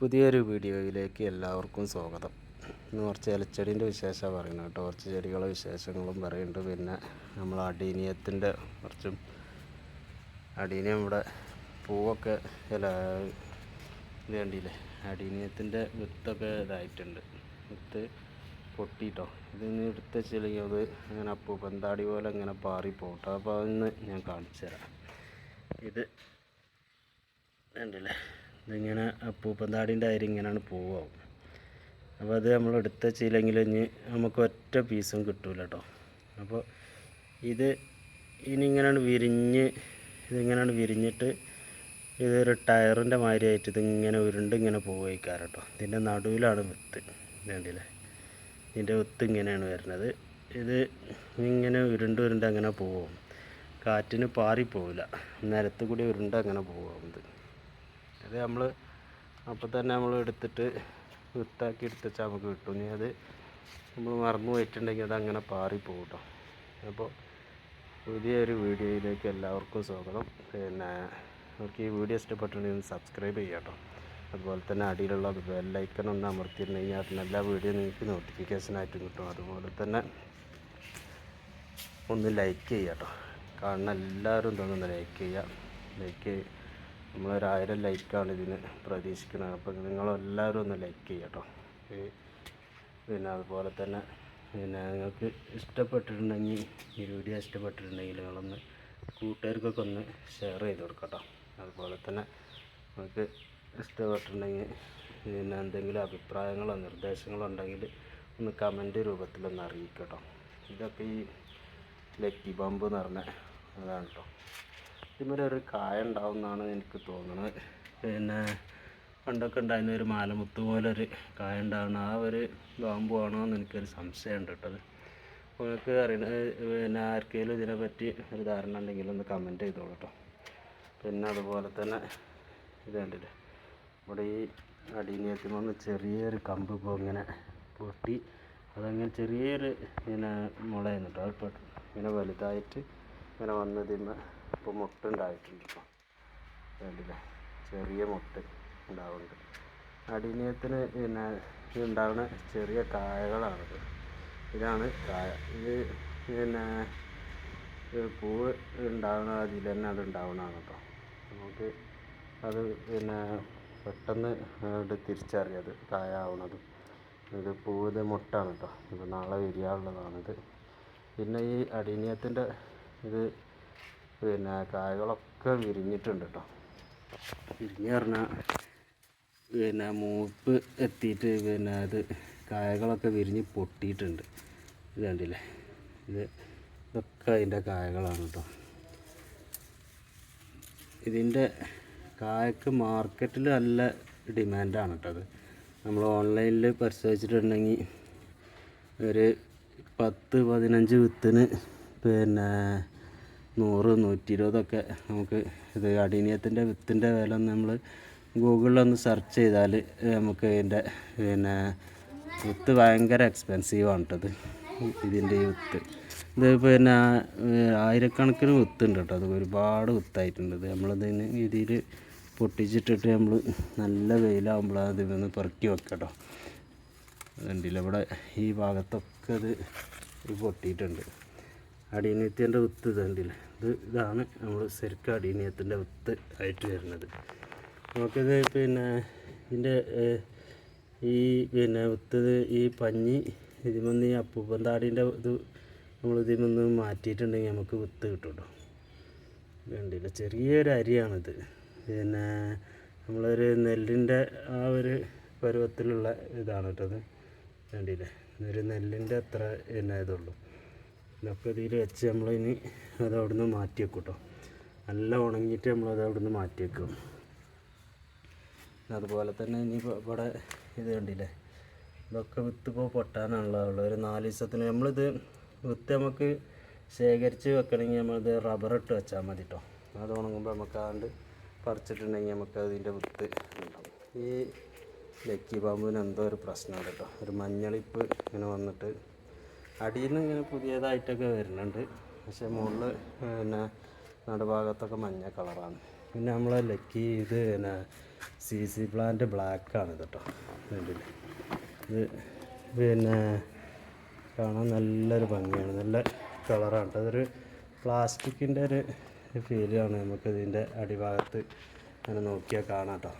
പുതിയൊരു വീഡിയോയിലേക്ക് എല്ലാവർക്കും സ്വാഗതം. ഇന്ന് കുറച്ച് ഇലച്ചെടീന്റെ വിശേഷമാണ് പറയുന്നത് കേട്ടോ. കുറച്ച് ചെടികളെ വിശേഷങ്ങളും പറയുന്നുണ്ട്. പിന്നെ നമ്മൾ അടീനിയത്തിന്റെ കുറച്ചും അടീനിയം ഇവിടെ പൂവൊക്കെ ഇല ഇത് കണ്ടില്ലേ? അടീനിയത്തിന്റെ വിത്തൊക്കെ ഇതായിട്ടുണ്ട്. വിത്ത് പൊട്ടിട്ടോ. ഇതിന്ന് എടുത്ത് വെച്ചില്ലെങ്കിൽ അത് അങ്ങനെ അപ്പൂപ്പന്താടി പോലെ അങ്ങനെ പാറി പോട്ടോ. അപ്പോൾ അതൊന്ന് ഞാൻ കാണിച്ചു തരാം. ഇത് കണ്ടില്ലേ? ഇതിങ്ങനെ അപ്പൂപ്പന്താടിന്റെ അരി ഇങ്ങനെയാണ് പോവാവും. അപ്പോൾ അത് നമ്മൾ എടുത്ത് വെച്ചില്ലെങ്കിൽ ഇനി നമുക്ക് ഒറ്റ പീസും കിട്ടൂല കേട്ടോ അപ്പോൾ ഇത് ഇനി ഇങ്ങനെയാണ് വിരിഞ്ഞ് ഇതിങ്ങനെയാണ് വിരിഞ്ഞിട്ട് ഇതൊരു ടയറിന്റെ മാതിരിയായിട്ട് ഇതിങ്ങനെ ഉരുണ്ട് ഇങ്ങനെ പോവുകയ്ക്കാറ് കേട്ടോ ഇതിന്റെ നടുവിലാണ് വിത്ത്. വേണ്ടിയില്ലേ ഇതിന്റെ വിത്ത് ഇങ്ങനെയാണ് വരുന്നത്. ഇത് ഇങ്ങനെ ഉരുണ്ട് ഉരുണ്ട് അങ്ങനെ പോവും. കാറ്റിന് പാറിപ്പോവില്ല. നിരത്ത് കൂടി ഉരുണ്ട് അങ്ങനെ പോവാം ഇത്. അത് നമ്മൾ അപ്പോൾ തന്നെ നമ്മൾ എടുത്തിട്ട് വിത്താക്കി എടുത്ത് വെച്ചാൽ നമുക്ക് കിട്ടും. ഇനി അത് നമ്മൾ മറന്നു പോയിട്ടുണ്ടെങ്കിൽ അത് അങ്ങനെ പാറിപ്പോകും കേട്ടോ അപ്പോൾ പുതിയൊരു വീഡിയോയിലേക്ക് എല്ലാവർക്കും സ്വാഗതം. പിന്നെ അവർക്ക് ഈ വീഡിയോ ഇഷ്ടപ്പെട്ടിട്ടുണ്ടെങ്കിൽ സബ്സ്ക്രൈബ് ചെയ്യാം കേട്ടോ അതുപോലെ തന്നെ അടിയിലുള്ള ബെല്ലൈക്കൺ ഒന്ന് അമർത്തിയിട്ടുണ്ടെങ്കിൽ അതിന് എല്ലാ വീഡിയോ നിങ്ങൾക്ക് നോട്ടിഫിക്കേഷനായിട്ടും കിട്ടും. അതുപോലെ തന്നെ ഒന്ന് ലൈക്ക് ചെയ്യാം കേട്ടോ കാണുന്ന എല്ലാവരും തോന്നുന്നു ലൈക്ക് ചെയ്യുക ലൈക്ക് നമ്മളൊരായിരം ലൈക്കാണ് ഇതിന് പ്രതീക്ഷിക്കുന്നത്. അപ്പോൾ നിങ്ങളെല്ലാവരും ഒന്ന് ലൈക്ക് ചെയ്യട്ടോ. പിന്നെ അതുപോലെ തന്നെ പിന്നെ നിങ്ങൾക്ക് ഇഷ്ടപ്പെട്ടിട്ടുണ്ടെങ്കിൽ ഈ വീഡിയോ ഇഷ്ടപ്പെട്ടിട്ടുണ്ടെങ്കിൽ നിങ്ങളൊന്ന് കൂട്ടുകാർക്കൊക്കെ ഒന്ന് ഷെയർ ചെയ്ത് കൊടുക്കട്ടോ. അതുപോലെ തന്നെ നിങ്ങൾക്ക് ഇഷ്ടപ്പെട്ടിട്ടുണ്ടെങ്കിൽ പിന്നെ എന്തെങ്കിലും അഭിപ്രായങ്ങളോ നിർദ്ദേശങ്ങളോ ഉണ്ടെങ്കിൽ ഒന്ന് കമന്റ് രൂപത്തിലൊന്ന് അറിയിക്കട്ടോ. ഇതൊക്കെ ഈ ലക്കി ബമ്പ് എന്ന് പറഞ്ഞ അതാണ് കേട്ടോ ഇതിന്മേൽ ഒരു കായ ഉണ്ടാവും എന്നാണ് എനിക്ക് തോന്നുന്നത് പിന്നെ പണ്ടൊക്കെ ഉണ്ടായിരുന്ന ഒരു മാലമുത്ത് പോലെ ഒരു കായ ഉണ്ടാവുന്ന ആ ഒരു ബാമ്പു ആണോ എന്ന് എനിക്കൊരു സംശയമുണ്ട് കേട്ടത്. നിങ്ങൾക്ക് അറിയുന്ന പിന്നെ ആർക്കെങ്കിലും ഇതിനെപ്പറ്റി ഒരു ധാരണ ഉണ്ടെങ്കിൽ ഒന്ന് കമന്റ് ചെയ്തോളൂ കേട്ടോ പിന്നെ അതുപോലെ തന്നെ ഇത് ഇവിടെ ഈ നിന്ന് ചെറിയൊരു കമ്പ് ഇപ്പോൾ ഇങ്ങനെ പൊട്ടി അതങ്ങനെ ചെറിയൊരു പിന്നെ അത് ഇങ്ങനെ വലുതായിട്ട് ഇങ്ങനെ വന്നതിന്മേ ഇപ്പോൾ മുട്ടുണ്ടായിട്ടുണ്ട് ഇപ്പോൾ കണ്ടില്ലേ? ചെറിയ മുട്ട ഉണ്ടാവുന്നുണ്ട്. അടിനീയത്തിന് പിന്നെ ഉണ്ടാവുന്ന ചെറിയ കായകളാണിത്. ഇതാണ് കായ. ഇത് പിന്നെ പൂവ് ഉണ്ടാവുന്ന അതിൽ തന്നെ അത് ഉണ്ടാവുന്നതാണ് കേട്ടോ. നമുക്ക് അത് പിന്നെ പെട്ടെന്ന് അത് തിരിച്ചറിയാം അത് കായ ആവുന്നത് ഇത് പൂവ് ഇത് മുട്ടാണ് കേട്ടോ. ഇത് നാളെ വിരിയാനുള്ളതാണിത് പിന്നെ ഈ അടീനിയത്തിന്റെ ഇത് പിന്നെ കായകളൊക്കെ വിരിഞ്ഞിട്ടുണ്ട് കേട്ടോ വിരിഞ്ഞ് പറഞ്ഞാൽ പിന്നെ മൂപ്പ് എത്തിയിട്ട് പിന്നെ അത് കായകളൊക്കെ വിരിഞ്ഞ് പൊട്ടിയിട്ടുണ്ട്. ഇത് കണ്ടില്ലേ? ഇത് ഇതൊക്കെ അതിന്റെ കായകളാണ് കേട്ടോ ഇതിന്റെ കായക്ക് മാർക്കറ്റിൽ നല്ല ഡിമാൻഡാണ് കേട്ടോ അത്. നമ്മൾ ഓൺലൈനിൽ പരിശോധിച്ചിട്ടുണ്ടെങ്കിൽ ഒരു പത്ത് പതിനഞ്ച് വിത്തിന് പിന്നെ നൂറ് നൂറ്റി ഇരുപതൊക്കെ നമുക്ക് ഇത് അടീനിയത്തിന്റെ വിത്തിന്റെ വില നമ്മൾ ഗൂഗിളിലൊന്ന് സെർച്ച് ചെയ്താൽ നമുക്ക് ഇതിന്റെ പിന്നെ വിത്ത് ഭയങ്കര എക്സ്പെൻസീവാണ് കേട്ടത് ഇതിന്റെ ഈ വിത്ത്. ഇത് പിന്നെ ആയിരക്കണക്കിന് വിത്തുണ്ട് കേട്ടോ അത് ഒരുപാട് വിത്തായിട്ടുണ്ട്. ഇത് നമ്മളതിന് ഇതിൽ പൊട്ടിച്ചിട്ടിട്ട് നമ്മൾ നല്ല വെയിലാകുമ്പോഴാണ് ഇതിൽ നിന്ന് പെറുക്കി വെക്കുക കേട്ടോ അതുണ്ടല്ലോ ഇവിടെ ഈ ഭാഗത്തൊക്കെ ഇത് പൊട്ടിയിട്ടുണ്ട്. അടീനിയത്തിന്റെ വിത്ത് ഇത് ഇത് ഇതാണ് നമ്മൾ ശരിക്കും അടിയനീയത്തിന്റെ വിത്ത് ആയിട്ട് വരുന്നത്. നമുക്കിത് പിന്നെ ഇതിന്റെ ഈ പിന്നെ വിത്ത് ഈ പഞ്ഞി ഇതിമൊന്ന് ഈ അപ്പൂപ്പൻ ഇത് നമ്മൾ ഇതിമൊന്ന് മാറ്റിയിട്ടുണ്ടെങ്കിൽ നമുക്ക് വിത്ത് കിട്ടുമല്ലോ വേണ്ടില്ല ചെറിയൊരു അരിയാണിത്. പിന്നെ നമ്മളൊരു നെല്ലിന്റെ ആ ഒരു പരുവത്തിലുള്ള ഇതാണ് കേട്ടത് കണ്ടില്ലേ? ഒരു നെല്ലിന്റെ അത്ര പിന്നെ ഇതുള്ളൂ. ഇതൊക്കെ ഇതിൽ വെച്ച് നമ്മളിനി അത് അവിടുന്ന് മാറ്റി വെക്കും കേട്ടോ നല്ല ഉണങ്ങിയിട്ട് നമ്മളത് അവിടുന്ന് മാറ്റി വെക്കും. അതുപോലെ തന്നെ ഇനി ഇവിടെ ഇത് കണ്ടില്ലേ? ഇതൊക്കെ വിത്ത് ഇപ്പോൾ പൊട്ടാനാണല്ലോ ഉള്ളത്. ഒരു നാല് ദിവസത്തിന് നമ്മളിത് വിത്ത് നമുക്ക് ശേഖരിച്ച് വെക്കണമെങ്കിൽ നമ്മളിത് റബ്ബർ ഇട്ട് വെച്ചാൽ മതി കേട്ടോ അത് ഉണങ്ങുമ്പോൾ നമുക്ക് ആണ്ട് പറിച്ചിട്ടുണ്ടെങ്കിൽ നമുക്ക് അതിന്റെ വിത്ത് ഉണ്ടാവും. ഈ ലക്കി പാമ്പിന് എന്തോ ഒരു പ്രശ്നമുണ്ട് കേട്ടോ. ഒരു മഞ്ഞളിപ്പ് ഇങ്ങനെ വന്നിട്ട് അടിയിൽ നിന്ന് ഇങ്ങനെ പുതിയതായിട്ടൊക്കെ വരുന്നുണ്ട്. പക്ഷേ മുകളിൽ പിന്നെ നടുഭാഗത്തൊക്കെ മഞ്ഞ കളറാണ്. പിന്നെ നമ്മൾ ലക്കി ഇത് പിന്നെ സി സി പ്ലാന്റ് ബ്ലാക്കാണ് കേട്ടോ ഇതിന്റെ ഇത് പിന്നെ കാണാൻ നല്ലൊരു ഭംഗിയാണ്. നല്ല കളറാണ് അതൊരു പ്ലാസ്റ്റിക്കിന്റെ ഒരു ഫീലാണ് നമുക്ക് ഇതിന്റെ അടിഭാഗത്ത് അങ്ങനെ നോക്കിയാൽ കാണാം കേട്ടോ.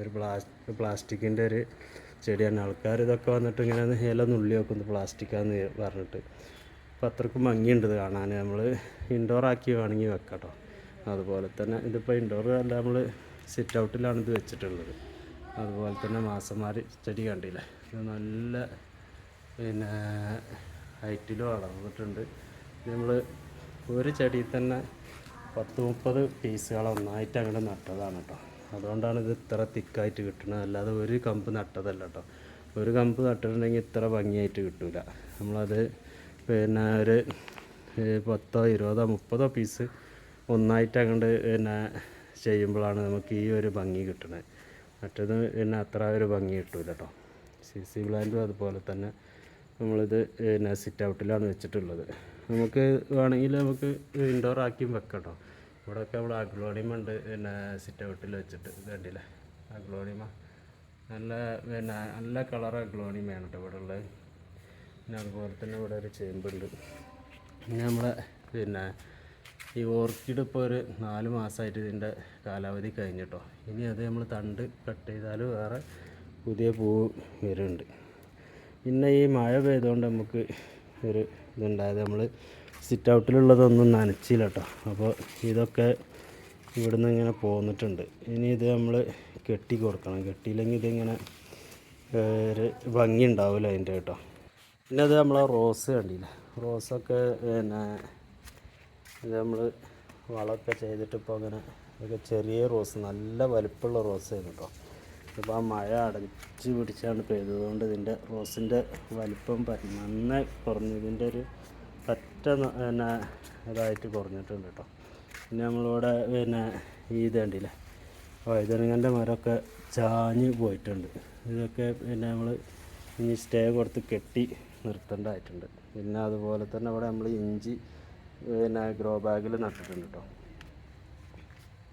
ഒരു പ്ലാസ് പ്ലാസ്റ്റിക്കിന്റെ ഒരു ചെടിയാണ്. ആൾക്കാർ ഇതൊക്കെ വന്നിട്ട് ഇങ്ങനെ ഇല നുള്ളി വെക്കുന്നു പ്ലാസ്റ്റിക്കാന്ന് പറഞ്ഞിട്ട്. അപ്പം അത്രക്കും ഭംഗിയുണ്ട് ഇത് കാണാൻ നമ്മൾ ഇൻഡോർ ആക്കി വേണമെങ്കിൽ വെക്കാട്ടോ. അതുപോലെ തന്നെ ഇതിപ്പോൾ ഇൻഡോർ അല്ല നമ്മൾ സിറ്റ് ഔട്ടിലാണ് ഇത് വെച്ചിട്ടുള്ളത്. അതുപോലെ തന്നെ മാസന്മാർ ചെടി കണ്ടില്ലേ? ഇത് നല്ല പിന്നെ ഹൈറ്റിലും വളർന്നിട്ടുണ്ട്. നമ്മൾ ഒരു ചെടിയിൽ തന്നെ പത്ത് മുപ്പത് പീസുകൾ ഒന്നായിട്ട് അങ്ങോട്ട് നട്ടതാണ് കേട്ടോ അതുകൊണ്ടാണ് ഇത് ഇത്ര തിക്കായിട്ട് കിട്ടുന്നത് അല്ലാതെ ഒരു കമ്പ് നട്ടതല്ല കേട്ടോ ഒരു കമ്പ് നട്ടിട്ടുണ്ടെങ്കിൽ ഇത്ര ഭംഗിയായിട്ട് കിട്ടില്ല നമ്മളത് പിന്നെ ഒരു പത്തോ ഇരുപതോ മുപ്പതോ പീസ് ഒന്നായിട്ട് അങ്ങോട്ട് പിന്നെ ചെയ്യുമ്പോഴാണ് നമുക്ക് ഈ ഒരു ഭംഗി കിട്ടുന്നത് മറ്റേത് പിന്നെ അത്ര ഒരു ഭംഗി കിട്ടില്ല കേട്ടോ സി സി പ്ലാന്റും അതുപോലെ തന്നെ നമ്മളിത് പിന്നെ സിറ്റ് ഔട്ടിലാണ് വെച്ചിട്ടുള്ളത്. നമുക്ക് വേണമെങ്കിൽ നമുക്ക് ഇൻഡോർ ആക്കിയും വെക്കാം കേട്ടോ ഇവിടെയൊക്കെ നമ്മൾ അഗ്ലോണിമ ഉണ്ട്. പിന്നെ സിറ്റ് ഔട്ടിൽ വെച്ചിട്ട് വേണ്ടിയില്ല അഗ്ലോണിമ നല്ല പിന്നെ നല്ല കളർ അഗ്ലോണിമയാണ് കേട്ടോ ഇവിടെ ഉള്ളത്. പിന്നെ അതുപോലെ തന്നെ ഇവിടെ ഒരു ചേമ്പുണ്ട്. പിന്നെ നമ്മളെ പിന്നെ ഈ ഓർക്കിഡ് ഇപ്പോൾ ഒരു നാല് മാസമായിട്ട് ഇതിന്റെ കാലാവധി കഴിഞ്ഞിട്ടോ ഇനി അത് നമ്മൾ തണ്ട് കട്ട് ചെയ്താൽ വേറെ പുതിയ പൂവ് വരുന്നുണ്ട്. പിന്നെ ഈ മഴ പെയ്തുകൊണ്ട് നമുക്ക് ഒരു ഇതുണ്ടായത് നമ്മൾ സിറ്റ് ഔട്ടിലുള്ളതൊന്നും നനച്ചില്ല കേട്ടോ അപ്പോൾ ഇതൊക്കെ ഇവിടുന്ന് ഇങ്ങനെ പോന്നിട്ടുണ്ട്. ഇനി ഇത് നമ്മൾ കെട്ടി കൊടുക്കണം. കെട്ടിയില്ലെങ്കിൽ ഇതിങ്ങനെ ഒരു ഭംഗി ഉണ്ടാവില്ല അതിന്റെ കേട്ടോ. പിന്നെ അത് നമ്മളെ റോസ് കണ്ടില്ലേ? റോസൊക്കെ പിന്നെ ഇത് നമ്മൾ വളമൊക്കെ ചെയ്തിട്ട് ഇപ്പോൾ അങ്ങനെ ഒക്കെ ചെറിയ റോസ് നല്ല വലിപ്പമുള്ള റോസായിരുന്നു കേട്ടോ. ഇപ്പോൾ ആ മഴ അടച്ച് പിടിച്ചാണ് പെയ്തതുകൊണ്ട് ഇതിന്റെ റോസിന്റെ വലിപ്പം നന്നായി കുറഞ്ഞു. ഇതിന്റെ ഒരു പറ്റ പിന്നെ ഇതായിട്ട് കുറഞ്ഞിട്ടുണ്ട് കേട്ടോ. പിന്നെ നമ്മളിവിടെ പിന്നെ ഈ ഇത് കണ്ടില്ലേ? വഴുതനങ്ങന്റെ മരമൊക്കെ ചാഞ്ഞ് പോയിട്ടുണ്ട്. ഇതൊക്കെ പിന്നെ നമ്മൾ ഇനി സ്റ്റേ കൊടുത്ത് കെട്ടി നിർത്തേണ്ടതായിട്ടുണ്ട്. പിന്നെ അതുപോലെ തന്നെ ഇവിടെ നമ്മൾ ഇഞ്ചി പിന്നെ ഗ്രോ ബാഗിൽ നട്ടിട്ടുണ്ട് കേട്ടോ.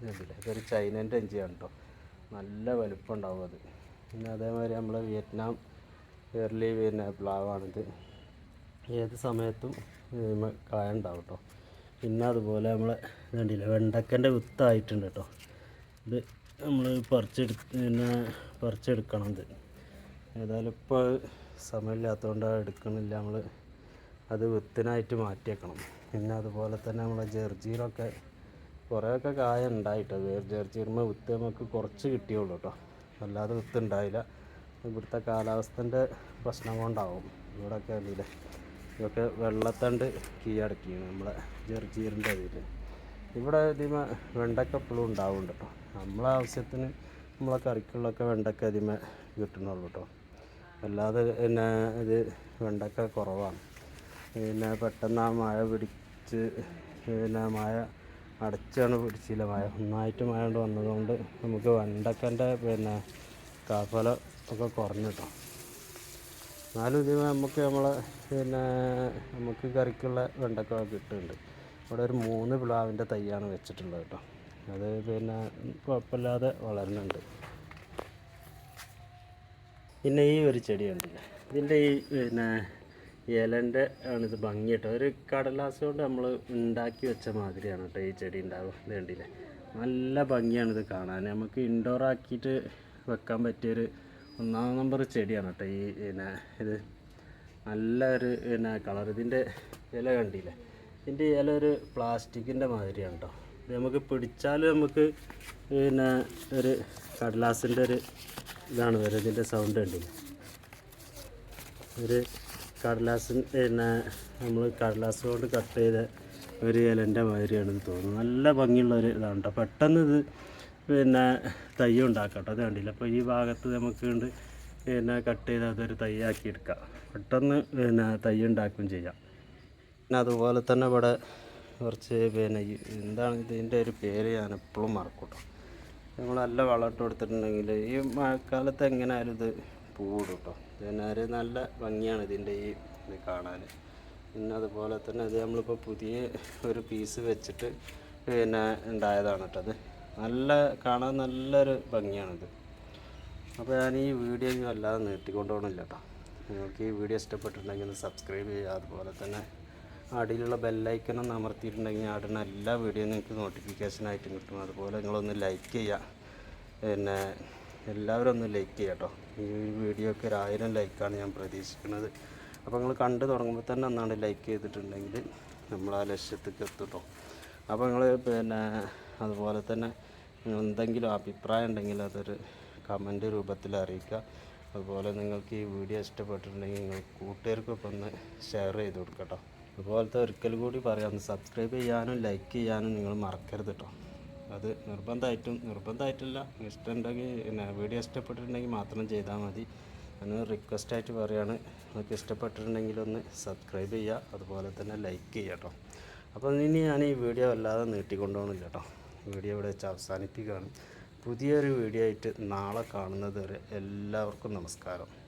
ഇതുണ്ടല്ലേ ഇതൊരു ചൈനേന്റെ ഇഞ്ചിയാണ് കേട്ടോ. നല്ല വലുപ്പം ഉണ്ടാവും അത്. പിന്നെ അതേമാതിരി നമ്മൾ വിയറ്റ്നാം എർലി പിന്നെ പ്ലാവാണിത് ഏത് സമയത്തും ഇതിന്മേൽ കായ ഉണ്ടാവും കേട്ടോ പിന്നെ അതുപോലെ നമ്മൾ കണ്ടില്ല വെണ്ടക്കന്റെ വിത്തായിട്ടുണ്ട് കേട്ടോ ഇത് നമ്മൾ പറിച്ചെടുത്ത് പിന്നെ പറിച്ചെടുക്കണം ഇത്. ഏതായാലും ഇപ്പോൾ സമയമില്ലാത്തതുകൊണ്ട് എടുക്കണില്ല. നമ്മൾ അത് വിത്തിനായിട്ട് മാറ്റിയേക്കണം. പിന്നെ അതുപോലെ തന്നെ നമ്മളെ ജെർജീറൊക്കെ കുറേയൊക്കെ കായ ഉണ്ടായിട്ടോ ജെർജീർമ വിത്ത് നമുക്ക് കുറച്ച് കിട്ടിയുള്ളൂ കേട്ടോ അല്ലാതെ വിത്ത് ഉണ്ടായില്ല. ഇവിടുത്തെ കാലാവസ്ഥന്റെ പ്രശ്നം കൊണ്ടാവും. ഇവിടെയൊക്കെ അല്ലേ ഇതൊക്കെ വെള്ളത്തണ്ട് കീഴടക്കിയാണ് നമ്മളെ ജെർജീറിന്റെ അതിൽ ഇവിടെ ഇതിമ വെണ്ടക്ക എപ്പോഴും ഉണ്ടാവുന്നുണ്ട് കേട്ടോ നമ്മളെ ആവശ്യത്തിന് നമ്മളെ കറിക്കുള്ളൊക്കെ വെണ്ടക്ക ഇതിമ കിട്ടണുള്ളൂ കേട്ടോ അല്ലാതെ പിന്നെ ഇത് വെണ്ടക്ക കുറവാണ്. പിന്നെ പെട്ടെന്ന് ആ മഴ പിടിച്ച് പിന്നെ മഴ അടച്ചാണ് പിടിച്ചില്ല മഴ. ഒന്നായിട്ട് മഴ കൊണ്ട് വന്നതുകൊണ്ട് നമുക്ക് വെണ്ടക്കന്റെ പിന്നെ കാഫല ഒക്കെ കുറഞ്ഞു കേട്ടോ എന്നാലും ഇത് നമുക്ക് നമ്മളെ പിന്നെ നമുക്ക് കറിക്കുള്ള വെണ്ടക്ക കിട്ടുന്നുണ്ട്. ഇവിടെ ഒരു മൂന്ന് പ്ലാവിന്റെ തൈയാണ് വെച്ചിട്ടുള്ളത് കേട്ടോ. അത് പിന്നെ കുഴപ്പമില്ലാതെ വളരുന്നുണ്ട്. പിന്നെ ഈ ഒരു ചെടി കണ്ടില്ലേ ഇതിന്റെ ഈ പിന്നെ ഇലന്റെ ആണിത് ഭംഗി കേട്ടോ. ഒരു കടലാസ് കൊണ്ട് നമ്മൾ ഉണ്ടാക്കി വെച്ച മാതിരിയാണ് കേട്ടോ ഈ ചെടി ഉണ്ടാവുക കണ്ടില്ലേ നല്ല ഭംഗിയാണിത് കാണാൻ. നമുക്ക് ഇൻഡോർ ആക്കിയിട്ട് വെക്കാൻ പറ്റിയൊരു ഒന്നാം നമ്പർ ചെടിയാണ് കേട്ടോ. ഈ പിന്നെ ഇത് നല്ല ഒരു പിന്നെ കളർ ഇതിന്റെ ഇല കണ്ടില്ലേ? ഇതിന്റെ ഇല ഒരു പ്ലാസ്റ്റിക്കിന്റെ മാതിരിയാണ് കേട്ടോ. ഇത് നമുക്ക് പിടിച്ചാലും നമുക്ക് പിന്നെ ഒരു കടലാസിന്റെ ഒരു ഇതാണ് വരുന്നത്. ഇതിന്റെ സൗണ്ട് കണ്ടില്ല? ഒരു കടലാസിൻ പിന്നെ നമ്മൾ കടലാസ് കൊണ്ട് കട്ട് ചെയ്ത ഒരു ഇലന്റെ മാതിരിയാണെന്ന് തോന്നുന്നു. നല്ല ഭംഗിയുള്ള ഒരു ഇതാണ് കേട്ടോ. പെട്ടെന്ന് ഇത് പിന്നെ തൈ ഉണ്ടാക്കാം അത് കണ്ടില്ല? അപ്പോൾ ഈ ഭാഗത്ത് നമുക്ക് ഉണ്ട് പിന്നെ കട്ട് ചെയ്ത് അതൊരു തൈയാക്കി എടുക്കാം. പെട്ടെന്ന് പിന്നെ തൈ ഉണ്ടാക്കുകയും ചെയ്യാം. പിന്നെ അതുപോലെ തന്നെ ഇവിടെ കുറച്ച് പിന്നെ എന്താണ് ഇതിന്റെ ഒരു പേര് ഞാൻ എപ്പോഴും മറക്കും കേട്ടോ നമ്മൾ നല്ല വളമിട്ട് കൊടുത്തിട്ടുണ്ടെങ്കിൽ ഈ മഴക്കാലത്ത് എങ്ങനെയായാലും ഇത് പൂവിടും കേട്ടോ പിന്നെ ഒരു നല്ല ഭംഗിയാണ് ഇതിന്റെ ഈ ഇത് കാണാൻ. പിന്നെ അതുപോലെ തന്നെ ഇത് നമ്മളിപ്പോൾ പുതിയ ഒരു പീസ് വെച്ചിട്ട് പിന്നെ ഉണ്ടായതാണ് കേട്ടോ അത്. നല്ല കാണാൻ നല്ലൊരു ഭംഗിയാണിത്. അപ്പോൾ ഞാൻ ഈ വീഡിയോ ഇനി വല്ലാതെ നീട്ടിക്കൊണ്ടുപോകണില്ല കേട്ടോ നിങ്ങൾക്ക് ഈ വീഡിയോ ഇഷ്ടപ്പെട്ടിട്ടുണ്ടെങ്കിൽ ഒന്ന് സബ്സ്ക്രൈബ് ചെയ്യുക. അതുപോലെ തന്നെ അടിയിലുള്ള ബെല്ലൈക്കൻ ഒന്ന് അമർത്തിയിട്ടുണ്ടെങ്കിൽ ഞാൻ ഇടുന്ന എല്ലാ വീഡിയോയും നിങ്ങൾക്ക് നോട്ടിഫിക്കേഷനായിട്ടും കിട്ടും. അതുപോലെ നിങ്ങളൊന്ന് ലൈക്ക് ചെയ്യുക. പിന്നെ എല്ലാവരും ഒന്ന് ലൈക്ക് ചെയ്യുക കേട്ടോ ഈ വീഡിയോ ഒക്കെ ഒരു ആയിരം ലൈക്കാണ് ഞാൻ പ്രതീക്ഷിക്കുന്നത്. അപ്പോൾ നിങ്ങൾ കണ്ടു തുടങ്ങുമ്പോൾ തന്നെ ഒന്നാണ് ലൈക്ക് ചെയ്തിട്ടുണ്ടെങ്കിൽ നമ്മൾ ആ ലക്ഷ്യത്തേക്ക് എത്തും കേട്ടോ അപ്പോൾ നിങ്ങൾ പിന്നെ അതുപോലെ തന്നെ എന്തെങ്കിലും അഭിപ്രായം ഉണ്ടെങ്കിൽ അതൊരു കമന്റ് രൂപത്തിൽ അറിയിക്കുക. അതുപോലെ നിങ്ങൾക്ക് ഈ വീഡിയോ ഇഷ്ടപ്പെട്ടിട്ടുണ്ടെങ്കിൽ നിങ്ങൾ കൂട്ടുകാർക്കൊക്കെ ഒന്ന് ഷെയർ ചെയ്ത് കൊടുക്കട്ടോ. കേട്ടോ അതുപോലത്തെ ഒരിക്കൽ കൂടി പറയാം. സബ്സ്ക്രൈബ് ചെയ്യാനും ലൈക്ക് ചെയ്യാനും നിങ്ങൾ മറക്കരുത് കേട്ടോ അത് നിർബന്ധമായിട്ടും നിർബന്ധമായിട്ടില്ല. ഇഷ്ടമുണ്ടെങ്കിൽ പിന്നെ വീഡിയോ ഇഷ്ടപ്പെട്ടിട്ടുണ്ടെങ്കിൽ മാത്രം ചെയ്താൽ മതി. ഞാൻ റിക്വസ്റ്റായിട്ട് പറയുകയാണ് നിങ്ങൾക്ക് ഇഷ്ടപ്പെട്ടിട്ടുണ്ടെങ്കിൽ ഒന്ന് സബ്സ്ക്രൈബ് ചെയ്യുക. അതുപോലെ തന്നെ ലൈക്ക് ചെയ്യുക കേട്ടോ അപ്പോൾ ഇനി ഞാൻ ഈ വീഡിയോ വല്ലാതെ നീട്ടിക്കൊണ്ടുപോകണില്ല കേട്ടോ വീഡിയോ ഇവിടെ വെച്ച് അവസാനിപ്പിക്കുകയാണ്. പുതിയൊരു വീഡിയോ ആയിട്ട് നാളെ കാണുന്നത് വരെ എല്ലാവർക്കും നമസ്കാരം.